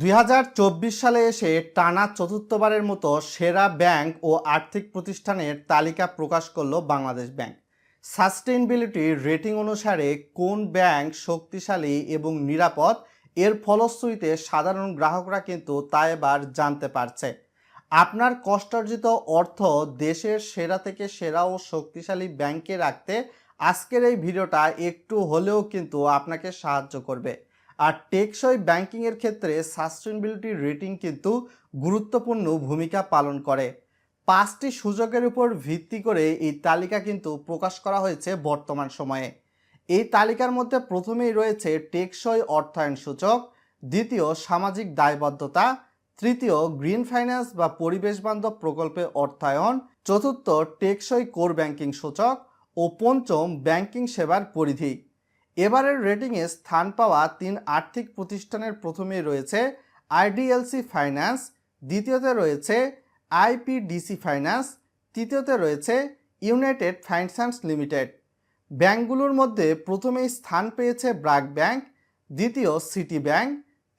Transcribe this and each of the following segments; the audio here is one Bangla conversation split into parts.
দুই হাজার চব্বিশ সালে এসে টানা চতুর্থবারের মতো সেরা ব্যাংক ও আর্থিক প্রতিষ্ঠানের তালিকা প্রকাশ করল বাংলাদেশ ব্যাংক। সাস্টেইনবিলিটি রেটিং অনুসারে কোন ব্যাংক শক্তিশালী এবং নিরাপদ, এর ফলশ্রুতিতে সাধারণ গ্রাহকরা কিন্তু তা এবার জানতে পারছে। আপনার কষ্টার্জিত অর্থ দেশের সেরা থেকে সেরা ও শক্তিশালী ব্যাংকে রাখতে আজকের এই ভিডিওটা একটু হলেও কিন্তু আপনাকে সাহায্য করবে। আর টেকসই ব্যাংকিংয়ের ক্ষেত্রে সাস্টেনেবিলিটি রেটিং কিন্তু গুরুত্বপূর্ণ ভূমিকা পালন করে। পাঁচটি সুযোগের উপর ভিত্তি করে এই তালিকা কিন্তু প্রকাশ করা হয়েছে বর্তমান সময়ে। এই তালিকার মধ্যে প্রথমেই রয়েছে টেকসই অর্থায়ন সূচক, দ্বিতীয় সামাজিক দায়বদ্ধতা, তৃতীয় গ্রিন ফাইন্যান্স বা পরিবেশ বান্ধব প্রকল্পে অর্থায়ন, চতুর্থ টেকসই কোর ব্যাংকিং সূচক ও পঞ্চম ব্যাংকিং সেবার পরিধি। এবারের রেটিংয়ে স্থান পাওয়া তিন আর্থিক প্রতিষ্ঠানের প্রথমেই রয়েছে আইডিএলসি ফাইন্যান্স, দ্বিতীয়তে রয়েছে আইপিডিসি ফাইন্যান্স, তৃতীয়তে রয়েছে ইউনাইটেড ফাইন্যান্স লিমিটেড। ব্যাংকগুলোর মধ্যে প্রথমেই স্থান পেয়েছে ব্রাক ব্যাংক, দ্বিতীয় সিটি ব্যাংক,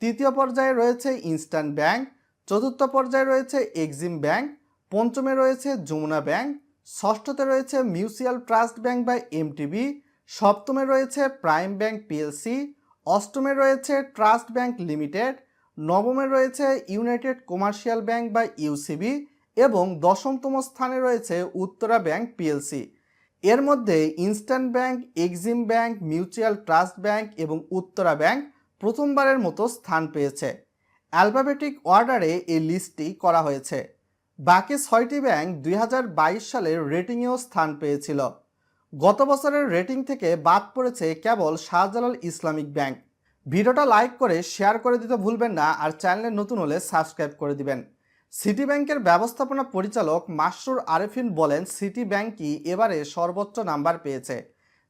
তৃতীয় পর্যায়ে রয়েছে ইনস্ট্যান্ট ব্যাংক, চতুর্থ পর্যায়ে রয়েছে এক্সিম ব্যাংক, পঞ্চমে রয়েছে যমুনা ব্যাংক, ষষ্ঠতে রয়েছে মিউচুয়াল ট্রাস্ট ব্যাংক বা এমটিবি সপ্তমে রয়েছে প্রাইম ব্যাংক পিএলসি, অষ্টমে রয়েছে ট্রাস্ট ব্যাংক লিমিটেড, নবমে রয়েছে ইউনাইটেড কমার্শিয়াল ব্যাংক বা ইউসিবি এবং দশমতম স্থানে রয়েছে উত্তরা ব্যাংক পিএলসি। এর মধ্যে Instant Bank, Exim Bank, Mutual Trust Bank এবং উত্তরা ব্যাংক প্রথমবারের মতো স্থান পেয়েছে। অ্যালফাবেটিক অর্ডারে এই লিস্টটি করা হয়েছে। বাকি ছয়টি ব্যাংক দুই হাজার বাইশ সালের রেটিংয়েও স্থান পেয়েছিল। গত বছরের রেটিং থেকে বাদ পড়েছে কেবল শাহজালাল ইসলামিক ব্যাংক। ভিডিওটা লাইক করে, শেয়ার করে দিতে ভুলবেন না আর চ্যানেলে নতুন হলে সাবস্ক্রাইব করে দিবেন। সিটি ব্যাংকের ব্যবস্থাপনা পরিচালক মাসরুর আরেফিন বলেন, সিটি ব্যাংকই এবারে সর্বোচ্চ নাম্বার পেয়েছে।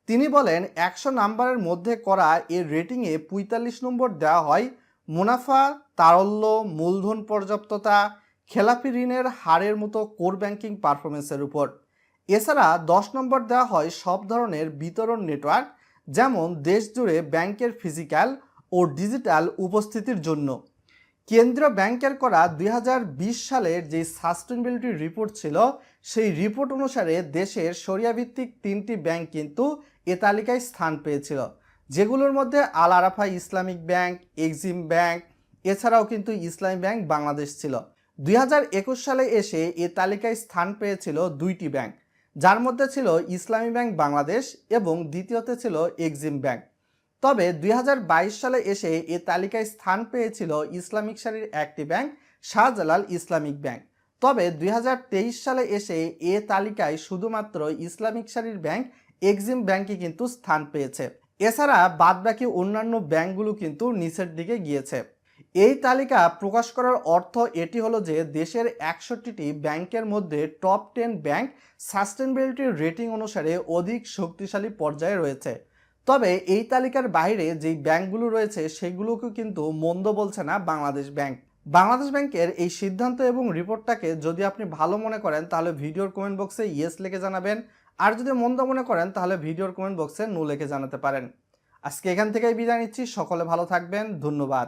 তিনি বলেন, একশো নাম্বারের মধ্যে করা এর রেটিংয়ে পঁয়তাল্লিশ নম্বর দেওয়া হয়। মুনাফা, তারল্য, মূলধন পর্যাপ্ততা, খেলাপি ঋণের হারের মতো কোর ব্যাংকিং পারফরমেন্সের উপর। এছাড়া দশ নম্বর দেওয়া হয় সব ধরনের বিতরণ নেটওয়ার্ক, যেমন দেশ জুড়ে ব্যাংকের ফিজিক্যাল ও ডিজিটাল উপস্থিতির জন্য। কেন্দ্রীয় ব্যাংকের করা দুই হাজার বিশ সালের যে সাস্টেনেবিলিটি রিপোর্ট ছিল, সেই রিপোর্ট অনুসারে দেশের সরিয়াভিত্তিক তিনটি ব্যাংক কিন্তু এ তালিকায় স্থান পেয়েছিল, যেগুলোর মধ্যে Al Arafah Islamic Bank, Exim Bank, এছাড়াও কিন্তু ইসলামী ব্যাংক বাংলাদেশ ছিল। দুই হাজার একুশ সালে এসে এ তালিকায় স্থান পেয়েছিল দুইটি ব্যাংক। যার মধ্যে ছিল ইসলামী ব্যাংক বাংলাদেশ এবং দ্বিতীয়তে ছিল এক্সিম ব্যাংক। তবে দুই হাজার বাইশ সালে এসে এ তালিকায় স্থান পেয়েছিল ইসলামিক সারির একটি ব্যাংক, শাহজালাল ইসলামিক ব্যাংক। তবে দুই হাজার তেইশ সালে এসে এ তালিকায় শুধুমাত্র ইসলামিক সারির ব্যাংক, এক্সিম ব্যাংকই কিন্তু স্থান পেয়েছে। এছাড়া বাদবাকি অন্যান্য ব্যাংকগুলো কিন্তু নিচের দিকে গিয়েছে। এই তালিকা প্রকাশ করার অর্থ এটি হলো যে দেশের একষট্টিটি ব্যাংকের মধ্যে top ten bank sustainability rating অনুসারে অধিক শক্তিশালী পর্যায়ে রয়েছে। তবে এই তালিকার বাইরে যেই ব্যাংকগুলো রয়েছে সেগুলোকে কিন্তু মন্দ বলছে না বাংলাদেশ ব্যাংক। বাংলাদেশ ব্যাংকের এই সিদ্ধান্ত এবং রিপোর্টটাকে যদি আপনি ভালো মনে করেন, তাহলে ভিডিওর কমেন্ট বক্সে ইয়েস লিখে জানাবেন। আর যদি মন্দ মনে করেন, তাহলে ভিডিওর কমেন্ট বক্সে নো লিখে জানাতে পারেন। আজকে এখান থেকেই বিদায় নিচ্ছি। সকলে ভালো থাকবেন। ধন্যবাদ।